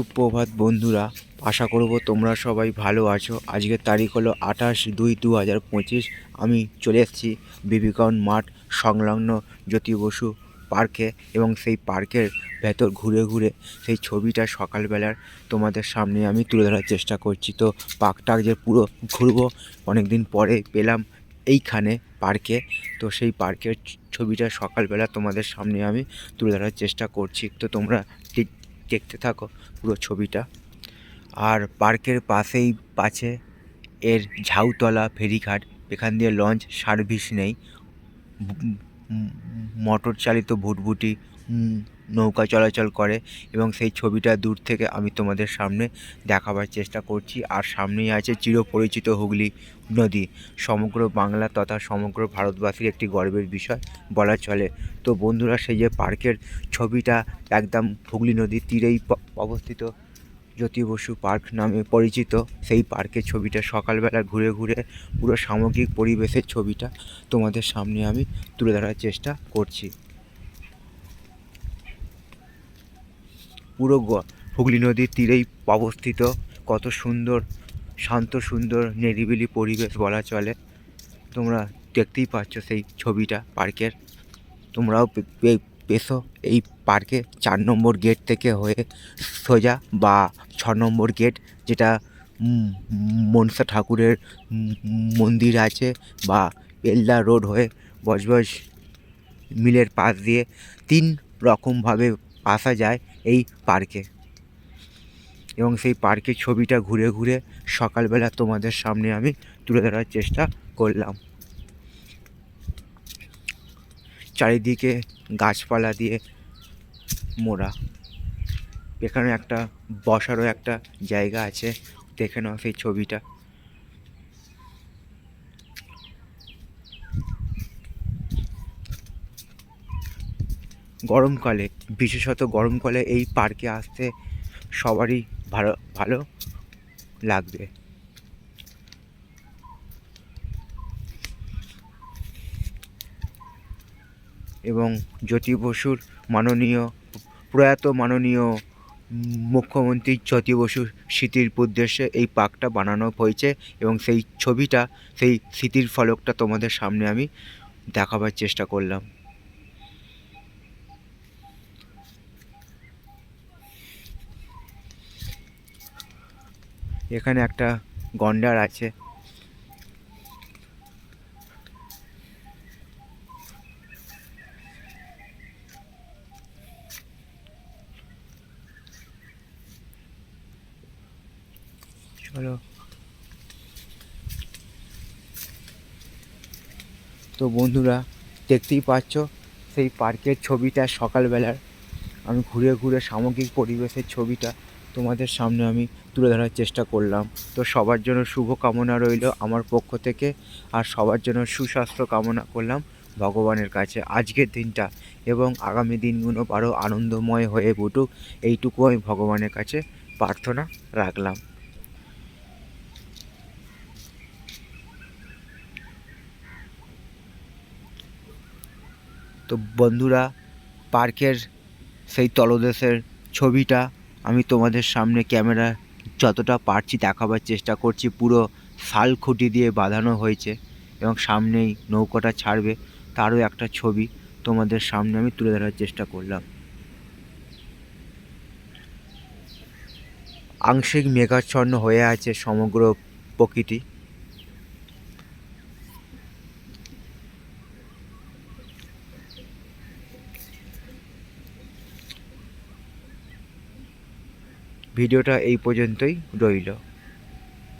সুপ্রভাত বন্ধুরা, আশা করব তোমরা সবাই ভালো আছো। আজকের তারিখ হলো আঠাশ দুই দু হাজার পঁচিশ। আমি চলে এসেছি বিবিকন মাঠ সংলগ্ন জ্যোতি বসু পার্কে এবং সেই পার্কের ভেতর ঘুরে ঘুরে সেই ছবিটা সকালবেলার তোমাদের সামনে আমি তুলে ধরার চেষ্টা করছি। তো পার্কটা যে পুরো ঘুরবো অনেক দিন পরে পেলাম এইখানে পার্কে। তো সেই পার্কের ছবিটা সকালবেলা তোমাদের সামনে আমি তুলে ধরার চেষ্টা করছি। তো তোমরা ঠিক দেখতে থাকো পুরো ছবিটা। আর পার্কের পাশেই আছে এর ঝাউতলা ফেরিঘাট। এখান দিয়ে লঞ্চ সার্ভিস নেই। মোটর চালিত ভুটভুটি নৌকা চলাচল করে এবং সেই ছবিটা দূর থেকে আমি তোমাদের সামনে দেখাবার চেষ্টা করছি। আর সামনেই আছে চিরপরিচিত হুগলি নদী। সমগ্র বাংলা তথা সমগ্র ভারতবাসীর একটি গর্বের বিষয় বলা চলে। তো বন্ধুরা সেই যে পার্কের ছবিটা একদম হুগলি নদীর তীরেই অবস্থিত। জ্যোতি বসু পার্ক নামে পরিচিত। সেই পার্কের ছবিটা সকালবেলা ঘুরে ঘুরে পুরো সামগ্রিক পরিবেশের ছবিটা তোমাদের সামনে আমি তুলে ধরার চেষ্টা করছি। পুরো হুগলি নদীর তীরেই অবস্থিত। কত সুন্দর, শান্ত, সুন্দর, নিরিবিলি পরিবেশ বলা চলে। তোমরা দেখতেই পাচ্ছ সেই ছবিটা পার্কের। তোমরাও পে- পে- এই পার্কে চার নম্বর গেট থেকে হয়ে সোজা বা ছ নম্বর গেট যেটা মনসা ঠাকুরের মন্দির আছে বা এলদা রোড হয়ে বজবজ মিলের পাশ দিয়ে তিন রকমভাবে আসা যায় এই পার্কে। এবং সেই পার্কের ছবিটা ঘুরে ঘুরে সকালবেলা তোমাদের সামনে আমি তুলে ধরার চেষ্টা করলাম। চারিদিকে গাছপালা দিয়ে মোড়া। এখানে একটা বসারও একটা জায়গা আছে, দেখে নাও সেই ছবিটা। গরমকালে, বিশেষত গরমকালে এই পার্কে আসতে সবারই ভালো ভালো লাগবে। এবং জ্যোতি বসুর মাননীয়, প্রয়াত মাননীয় মুখ্যমন্ত্রী জ্যোতি বসুর স্মৃতির উদ্দেশ্যে এই পার্কটা বানানো হয়েছে এবং সেই ছবিটা, সেই স্মৃতির ফলকটা তোমাদের সামনে আমি দেখাবার চেষ্টা করলাম। এখানে একটা গন্ডার আছে। চলো তো বন্ধুরা, দেখতেই পাচ্ছ, সেই পার্কের ছবিটা সকালবেলার। আমি ঘুরে ঘুরে সামগ্রিক পরিবেশের ছবিটা তোমাদের সামনে আমি তুলে ধরার চেষ্টা করলাম। তো সবার জন্য শুভ কামনা রইল আমার পক্ষ থেকে, আর সবার জন্য সুস্বাস্থ্য কামনা করলাম ভগবানের কাছে। আজকের দিনটা এবং আগামী দিনগুলো আরও আনন্দময় হয়ে উঠুক, এইটুকু আমি ভগবানের কাছে প্রার্থনা রাখলাম। তো বন্ধুরা, পার্কের সেই তলদেশের ছবিটা আমি তোমাদের সামনে ক্যামেরা যতটা পারছি দেখাবার চেষ্টা করছি। পুরো শাল খুঁটি দিয়ে বাঁধানো হয়েছে এবং সামনেই নৌকাটা ছাড়বে, তারও একটা ছবি তোমাদের সামনে আমি তুলে ধরার চেষ্টা করলাম। আংশিক মেঘাচ্ছন্ন হয়ে আছে সমগ্র প্রকৃতি। ভিডিওটা এই পর্যন্তই রইল।